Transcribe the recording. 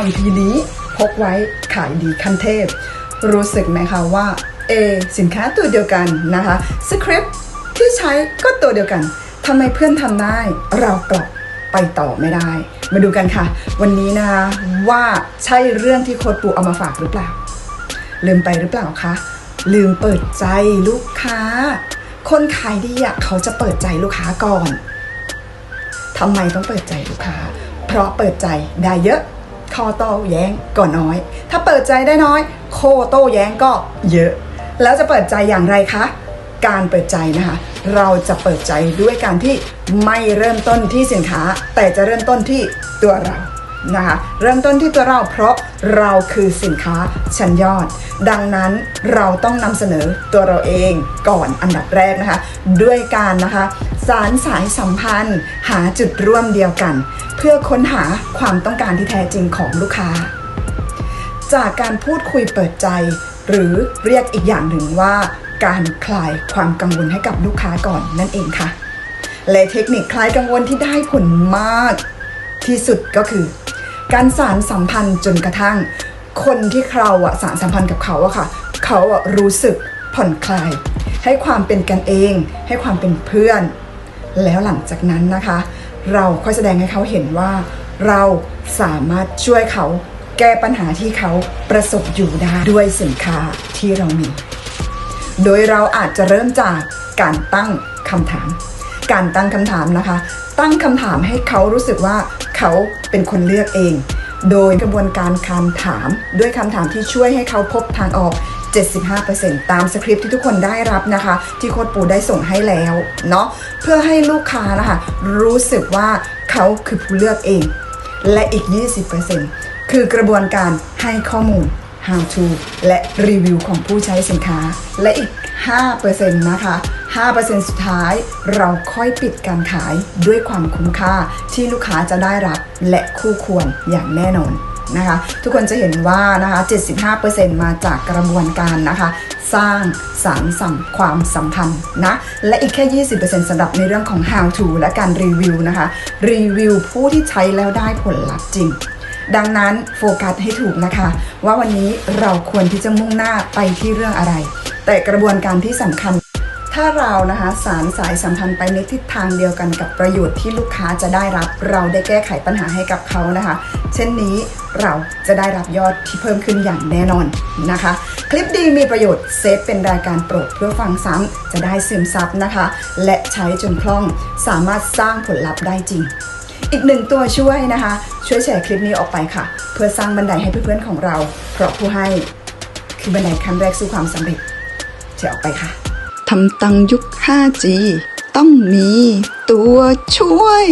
คำพีนี้พกไว้ขายดีขั้นเทพ รู้สึกไหมคะว่า A สินค้าตัวเดียวกันนะคะสคริปต์ที่ใช้ก็ตัวเดียวกันทำไมเพื่อนทำได้เรากลับไปต่อไม่ได้ มาดูกันค่ะ วันนี้นะคะว่าใช่เรื่องที่โค้ดปูเอามาฝากหรือเปล่า ลืมไปหรือเปล่าคะลืมเปิดใจลูกค้า คนขายดีอะเขาจะเปิดใจลูกค้าก่อนทำไมต้องเปิดใจลูกค้า เพราะเปิดใจได้เยอะ คอโต้แย้งก็น้อย ถ้าเปิดใจได้น้อย โคโต้แย้งก็เยอะ แล้วจะเปิดใจอย่างไรคะ การเปิดใจนะคะ เราจะเปิดใจด้วยการที่ไม่เริ่มต้นที่สินค้า แต่จะเริ่มต้นที่ตัวเรานะคะเริ่มต้นที่ตัวเราเพราะเราคือสินค้าชั้นยอด ดังนั้นเราต้องนำเสนอตัวเราเองก่อนอันดับแรกนะคะ ด้วยการนะคะ สารสายสัมพันธ์ หาจุดร่วมเดียวกัน เพื่อค้นหาความต้องการที่แท้จริงของลูกค้า จากการพูดคุยเปิดใจ หรือเรียกอีกอย่างหนึ่งว่า การคลายความกังวลให้กับลูกค้าก่อนนั่นเองค่ะ และเทคนิคคลายกังวลที่ได้ผลมาก ที่สุดก็คือ การสารสัมพันธ์จนกระทั่ง คนที่เราอะสารสัมพันธ์กับเขาอะค่ะ เขาอะรู้สึกผ่อนคลาย ให้ความเป็นกันเอง ให้ความเป็นเพื่อน แล้วหลังจากนั้นนะคะ เราค่อยแสดงให้เขาเห็นว่าเราสามารถช่วยเขาแก้ปัญหาที่เขาประสบอยู่ได้ด้วยสินค้าที่เรามี โดยเราอาจจะเริ่มจากการตั้งคำถาม การตั้งคำถามนะคะ ตั้งคำถามให้เขารู้สึกว่าเขาเป็นคนเลือกเอง โดยกระบวนการการถามด้วยคำถามที่ช่วยให้เขาพบทางออก 75%ตามสคริปต์ที่ทุกคนได้รับนะคะ ที่โค้ดปูได้ส่งให้แล้วเนาะเพื่อให้ลูกค้านะคะรู้สึกว่าเขาคือผู้เลือกเอง และอีก 20%คือกระบวนการให้ข้อมูล how to และรีวิวของผู้ใช้สินค้า และอีก 5%นะคะ5%สุดท้ายเราค่อยปิดการขายด้วยความคุ้มค่าที่ลูกค้าจะได้รับและคู่ควรอย่างแน่นอน นะคะ ทุกคนจะเห็นว่านะคะ 75%มาจากกระบวนการนะคะ สร้างสารสัมความสัมพันธ์นะ และอีกแค่ 20%สำหรับในเรื่องของ how to และการรีวิวนะคะ รีวิวผู้ที่ใช้แล้วได้ผลลัพธ์จริงดังนั้นโฟกัสให้ถูกนะคะ ว่าวันนี้เราควรที่จะมุ่งหน้าไปที่เรื่องอะไร แต่กระบวนการที่สำคัญ ถ้าเรานะคะสารสายสัมพันธ์ไปในทิศทางเดียวกันกับประโยชน์ที่ลูกค้าจะได้รับ เราได้แก้ไขปัญหาให้กับเขานะคะ เช่นนี้เราจะได้รับยอดที่เพิ่มขึ้นอย่างแน่นอนนะคะ คลิปดีมีประโยชน์เซฟเป็นรายการโปรดเพื่อฟังซ้ำจะได้ซึมซับนะคะ และใช้จนคล่องสามารถสร้างผลลัพธ์ได้จริง อีกหนึ่งตัวช่วยนะคะ ช่วยแชร์คลิปนี้ออกไปค่ะ เพื่อสร้างบันไดให้เพื่อนๆของเรา เพราะผู้ให้คือบันไดขั้นแรกสู่ความสำเร็จแชร์ออกไปค่ะ ทำตังยุค 5G ต้องมีตัวช่วย